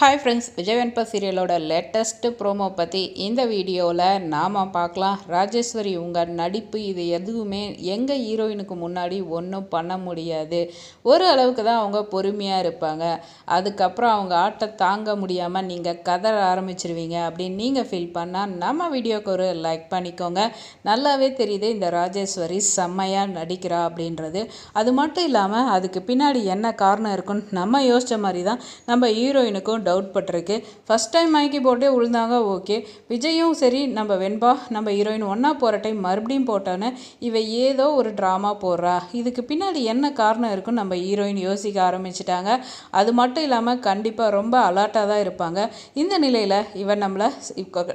Hi friends Vijay Venba சீரியலோட latest promo பற்றி இந்த வீடியோவில் நாம் பார்க்கலாம். ராஜேஸ்வரி உங்கள் நடிப்பு இது எதுவுமே எங்கள் ஹீரோயினுக்கு முன்னாடி ஒன்றும் பண்ண முடியாது. ஒரு அளவுக்கு தான் அவங்க பொறுமையாக இருப்பாங்க. அதுக்கப்புறம் அவங்க ஆட்டை தாங்க முடியாமல் நீங்கள் கதற ஆரம்பிச்சிருவீங்க அப்படின்னு நீங்கள் ஃபீல் பண்ணால் நம்ம வீடியோக்கு ஒரு லைக் பண்ணிக்கோங்க. நல்லாவே தெரியுது இந்த ராஜேஸ்வரி செம்மையாக நடிக்கிறா அப்படின்றது. அது மட்டும் இல்லாமல் அதுக்கு பின்னாடி என்ன காரணம் இருக்குன்னு நம்ம யோசித்த மாதிரி தான் நம்ம ஹீரோயினுக்கும் டவுட் பட்டிருக்கு. ஃபஸ்ட் டைம் மயக்கி போட்டே விழுந்தாங்க ஓகே விஜயும் சரி நம்ம வெண்பா நம்ம ஹீரோயின் ஒன்றா போகிற டைம் மறுபடியும் போட்டோன்னு இவ ஏதோ ஒரு ட்ராமா போடுறா. இதுக்கு பின்னாடி என்ன காரணம் இருக்குன்னு நம்ம ஹீரோயின் யோசிக்க ஆரம்பிச்சிட்டாங்க. அது மட்டும் இல்லாமல் கண்டிப்பாக ரொம்ப அலர்ட்டாக தான் இருப்பாங்க. இந்த நிலையில் இவன் நம்மளை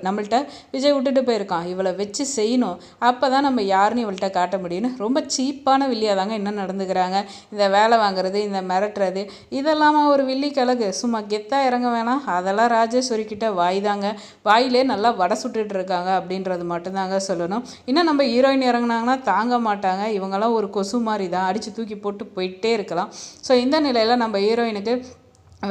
நம்மள்கிட்ட விஜய் விட்டுட்டு போயிருக்கான். இவளை வச்சு செய்யணும். அப்போ தான் நம்ம யாருன்னு இவள்கிட்ட காட்ட முடியும்னு ரொம்ப சீப்பான வில்லியாக தாங்க என்ன நடந்துக்கிறாங்க. இந்த வேலை வாங்குறது இந்த மிரட்டுறது இதெல்லாமா ஒரு வில்லி கழகு சும்மா கெத்தாக இறங்க வேணாம். அதெல்லாம் ராஜேஸ்வரிக்கிட்ட வாய் தாங்க. வாயிலே நல்லா வடை சுட்டுட்டு இருக்காங்க அப்படின்றது மட்டும்தாங்க சொல்லணும். இன்னும் நம்ம ஹீரோயின் இறங்கினாங்கன்னா தாங்க மாட்டாங்க. இவங்கெல்லாம் ஒரு கொசு மாதிரி தான். அடித்து தூக்கி போட்டு போயிட்டே இருக்கலாம். ஸோ இந்த நிலையில் நம்ம ஹீரோயினுக்கு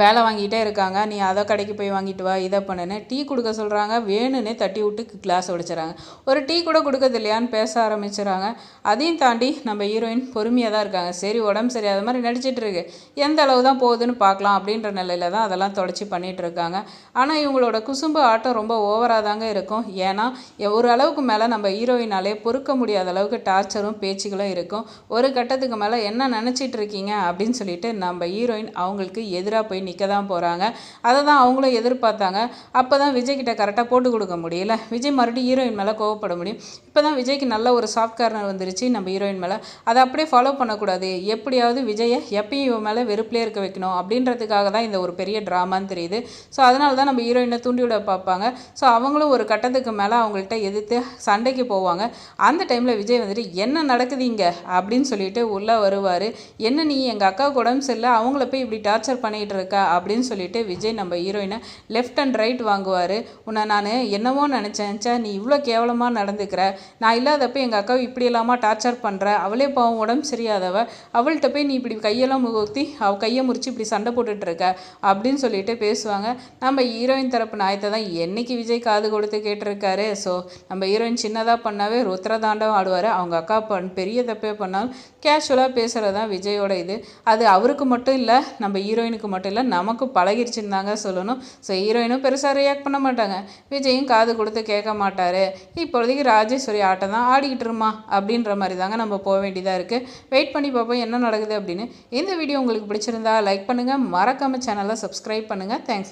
வேலை வாங்கிட்டே இருக்காங்க. நீ அதை கடைக்கு போய் வாங்கிட்டு வா இதை பண்ணுன்னு டீ கொடுக்க சொல்கிறாங்க வேணுன்னு தட்டி விட்டு கிளாஸ் உடைச்சிடறாங்க ஒரு டீ கூட கொடுக்கறது இல்லையான்னு பேச ஆரம்பிச்சிடறாங்க அதையும் தாண்டி நம்ம ஹீரோயின் பொறுமையாக தான் இருக்காங்க. சரி உடம்பு சரியாத மாதிரி நடிச்சிட்டு இருக்கு. எந்த அளவு தான் போகுதுன்னு பார்க்கலாம் அப்படின்ற நிலையில தான் அதெல்லாம் தொடச்சி பண்ணிகிட்டு இருக்காங்க. ஆனால் இவங்களோட குசும்பு ஆட்டம் ரொம்ப ஓவராக தாங்க இருக்கும். ஏன்னா ஒரு அளவுக்கு மேலே நம்ம ஹீரோயினாலே பொறுக்க முடியாத அளவுக்கு டார்ச்சரும் பேச்சுகளும் இருக்கும். ஒரு கட்டத்துக்கு மேலே என்ன நினச்சிட்டு இருக்கீங்க அப்படின்னு சொல்லிட்டு நம்ம ஹீரோயின் அவங்களுக்கு எதிராக போய் நிற்க தான் போகிறாங்க அதை தான் அவங்களும் எதிர்பார்த்தாங்க. அப்போ தான் விஜய்கிட்ட கரெக்டாக போட்டு கொடுக்க முடியல. விஜய் மறுபடியும் ஹீரோயின் மேலே கோவப்பட முடியும். இப்போ தான் விஜய்க்கு நல்ல ஒரு சாஃப்ட் கார்னர் வந்துருச்சு நம்ம ஹீரோயின் மேலே. அதை அப்படியே ஃபாலோ பண்ணக்கூடாது. எப்படியாவது விஜயை எப்பயும் இவன் மேலே வெறுப்பிலே இருக்க வைக்கணும் அப்படின்றதுக்காக தான் இந்த ஒரு பெரிய ட்ராமான்னு தெரியுது. ஸோ அதனால தான் நம்ம ஹீரோயினை தூண்டி விட பார்ப்பாங்க. ஸோ அவங்களும் ஒரு கட்டத்துக்கு மேலே அவங்கள்ட்ட எதிர்த்து சண்டைக்கு போவாங்க. அந்த டைமில் விஜய் வந்துட்டு என்ன நடக்குது இங்கே? அப்படின்னு சொல்லிட்டு உள்ளே வருவார். என்ன நீ எங்கள் அக்கா உடம்பு சரியில்லை அவங்கள போய் இப்படி டார்ச்சர் பண்ணிகிட்டு இருக்க? அப்படின்னு சொல்லிட்டு விஜய் நம்ம ஹீரோயினை லெஃப்ட் அண்ட் ரைட் வாங்குவார். உன்னை நான் என்னவோ நினச்சேன் சே நீ இவ்வளோ கேவலமாக நடந்துக்கிற. நான் இல்லாதப்ப எங்கள் அக்காவை இப்படி இல்லாமல் டார்ச்சர் பண்ணுற அவளே பாவம் உடம்பு சரியாதவ அவள்கிட்ட போய் நீ இப்படி கையெல்லாம் முகத்தி அவள் கையை முறிச்சு இப்படி சண்டை போட்டுட்ருக்க அப்படின்னு சொல்லிட்டு பேசுவாங்க. நம்ம ஹீரோயின் தரப்பு நாயத்தை தான் என்னைக்கு விஜய் காது கொடுத்து கேட்டிருக்காரு. ஸோ நம்ம ஹீரோயின் சின்னதாக பண்ணாவே ருத்ரதாண்டம் ஆடுவார். அவங்க அக்கா பண் பெரிய தப்பே பண்ணாலும் கேஷுவலாக பேசுகிறது தான் விஜயோட இது. அது அவருக்கு மட்டும் இல்லை நம்ம ஹீரோயினுக்கு மட்டும் இல்லை நமக்கு பழகிருச்சுன்னு தாங்க சொல்லணும். ஸோ ஹீரோயினும் பெருசாக ரியாக்ட் பண்ண மாட்டாங்க. விஜயும் காது கொடுத்து கேட்க மாட்டார். இப்போதைக்கு ராஜேஸ்வரி ஆட்டம் தான் ஆடிக்கிட்டு இருமா அப்படின்ற மாதிரி தாங்க நம்ம போக வேண்டியதாக இருக்குது வெயிட் பண்ணி பார்ப்போம் என்ன நடக்குது அப்படின்னு. இந்த வீடியோ உங்களுக்கு பிடிச்சிருந்தா லைக் பண்ணுங்கள் மறக்காமல் சேனலை சப்ஸ்கிரைப் பண்ணுங்கள் தேங்க்ஸ்